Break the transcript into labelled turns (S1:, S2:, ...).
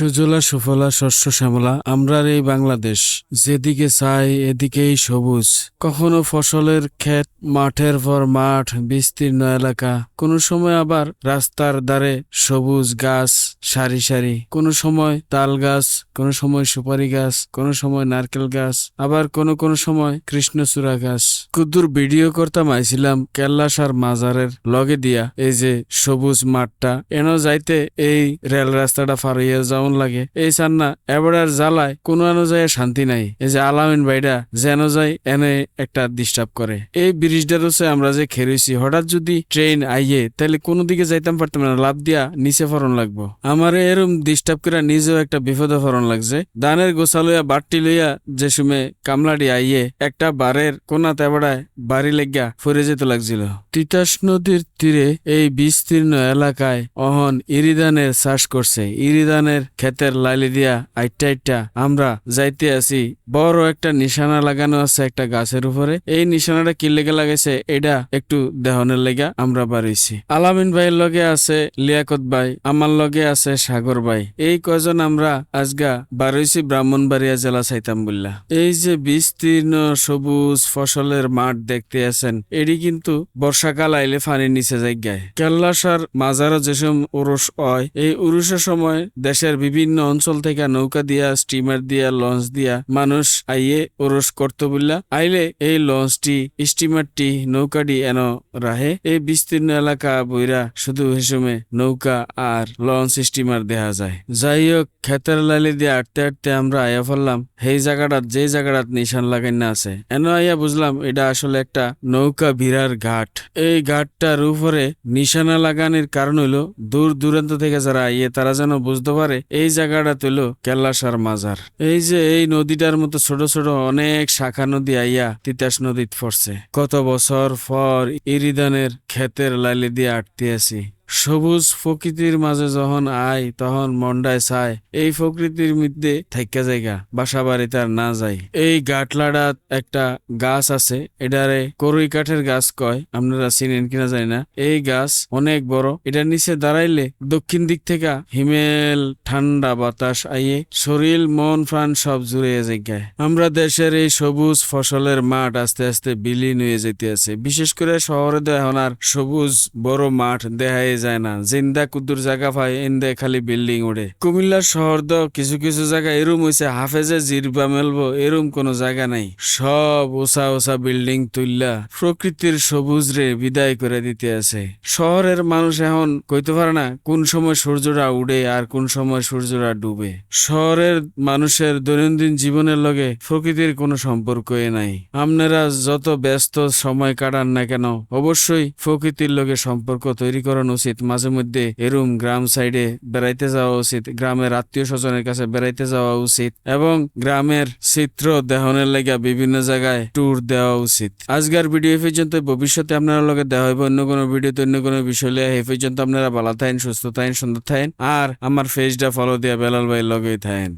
S1: সুজলা, সুফলা, শস্য, শ্যামলা, আমরার এই বাংলাদেশ, যেদিকে চাই এদিকেই সবুজ। কখনো ফসলের ক্ষেত, মাঠের পর মাঠ, বিস্তীর্ণ এলাকা। কোনো সময় আবার রাস্তার ধারে সবুজ গাছ, সারি সারি। কোনো সময় তাল গাছ, কোনো সময় সুপারি গাছ, কোনো সময় নারকেল গাছ। আবার কোনো কোনো সময় কৃষ্ণচূড়া গাছ। কুদ্দুর ভিডিও করতাম, আইছিলাম কেল্লাসার মাজারের লগে দিয়া। এই যে সবুজ মাঠটা, এন যাইতে এই রেল রাস্তাটা পার হইয়া লাগে। এই সান্না এবারের জ্বালায়, কোনো অনুযায়ী শান্তি নাই। এই যে আলামিন ভাইটা যেন যায় এনে একটা ডিস্টার্ব করে। এই ব্রিজটার হচ্ছে আমরা যে খেরেছি হঠাৎ যদি ট্রেন আইয়ে, তাহলে কোনো দিকে যাইতাম পারতাম না লাভ দিয়া নিচে ফরন লাগবো। আমার এরম ডিস্টার্ব করে নিজেও একটা বিপদে ফরন লাগছে। দানের গোসা লইয়া, বাট্টি লইয়া যে সময় কামলাডি আইয়ে, একটা বারের কোনা তেবড়ায় বাড়ি লেগা ফিরে যেতে লাগছিল। তিতাস নদীর তীরে এই বিস্তীর্ণ এলাকায় অহন ইরিদানের চাষ করছে। ইরিদানের ক্ষেতের লাইলি দিয়া আইটা আইটা আমরা যাইতে আসি। বড় একটা নিশানা লাগানো আছে একটা গাছের উপরে। এই নিশানাটা কি লেগে লাগাইছে? এটা একটু দেহনের লেগা আমরা বাড়িছি আলামিন ভাইয়ের লগে আছে লিয়াকত ভাই, আমার লগে আছে সাগর ভাই। এই কজন আমরা আজগা বারইছি ব্রাহ্মণবাড়িয়া জেলা চাইতাম বললা এই যে বিস্তীর্ণ সবুজ ফসলের মাঠ দেখতে আছেন, এটি কিন্তু বর্ষাকাল আইলে পানির নিচে যাই জায়গায়। কেল্লাসার মাজারও যেসব উরুষ হয়, এই উরুষের সময় দেশের বিভিন্ন অঞ্চল থেকে নৌকা দিয়া স্টিমার দিয়া লঞ্চ দিয়া মানুষ আইয়ে উরুস করতে বললা। আইলে এই লঞ্চটি স্টিমারটি নৌকাটি এন রাহে। এই বিস্তীর্ণ এলাকা বইরা শুধু হেসমে নৌকা আর লঞ্চ স্টিমার দেখা যায়। যাই হোক ক্ষেতের লাইলে দিয়ে আটতে আটতে আমরা আয়া ফেললাম। সেই জায়গাটাত যে জায়গাটাত নিশান লাগাই না আছে। এন আইয়া বুঝলাম এটা আসলে একটা নৌকা ভিড়ার ঘাট। এই ঘাটটার উপরে নিশানা লাগানোর কারণ হইল, দূর দূরান্ত থেকে যারা আইয়ে তারা যেন বুঝতে পারে এই জায়গাটা তুইল কেল্লাসার মাজার। এই যে এই নদীটার মতো ছোট ছোট অনেক শাখা নদী আইয়া তিতাস নদীত পড়ছে। কত বছর পর ইরিদানের ক্ষেতের লাইলে দিয়ে আটতে আছি সবুজ প্রকৃতির মাঝে যখন আয়, তখন মন্ডায় চায়। এই প্রকৃতির মধ্যে থাইকা জায়গা বাসা বাড়িতে আর না যায় এই গাটলাডাত একটা গাছ আছে এটারে করই কাঠের গাছ কয়, আপনারা চিনেন কিনা জানি না। এই গাছ অনেক বড়, এটার নিচে দাঁড়াইলে দক্ষিণ দিক থেকে হিমেল, ঠান্ডা বাতাস আইয়ে শরীর, মন, প্রাণ সব জুড়ে জায়গায় আমরা দেশের এই সবুজ ফসলের মাঠ আস্তে আস্তে বিলীন হয়ে যেতে আছে বিশেষ করে শহরে তো এখন আর সবুজ বড় মাঠ দেখাই যায় না। জিন্দা কুদ্দুর জায়গা পায়, এন্দে খালি বিল্ডিং উড়ে। কুমিল্লার শহর দ, কিছু কিছু জায়গা এরম হইছে, হাফেজে জিরবা মেলবো, এরম কোনো জায়গা নাই। সব ওসা ওসা বিল্ডিং তুললা প্রকৃতির সবুজ রে বিদায় করে দিতে আছে। শহরের মানুষ এখন কইতে পারে না, কোন সময় সূর্যটা উড়ে আর কোন সময় সূর্যরা ডুবে। শহরের মানুষের দৈনন্দিন জীবনের লগে প্রকৃতির কোনো সম্পর্কই নাই। আপনারা যত ব্যস্ত সময় কাটান না কেন, অবশ্যই প্রকৃতির লগে সম্পর্ক তৈরি করানো উচিত। মাঝে মধ্যে এরুম গ্রাম সাইডে বেড়াইতে যাওয়া উচিত, গ্রামের আত্মীয় স্বজনের কাছে বেড়াইতে যাওয়া উচিত এবং গ্রামের চিত্র দেহনের লেগা বিভিন্ন জায়গায় ট্যুর দেওয়া উচিত। আজকের ভিডিও পর্যন্ত, ভবিষ্যতে আপনারা লগে দেওয়া হইব অন্য কোনো ভিডিওতে, অন্য কোনো বিষয় লিয়ে এই পর্যন্ত আপনারা ভালো থাকেন, সুস্থ থাকেন, সুন্দর থাকেন, আর আমার ফেসটা ফলো দিয়া বেলাল ভাই লগেই থাকেন।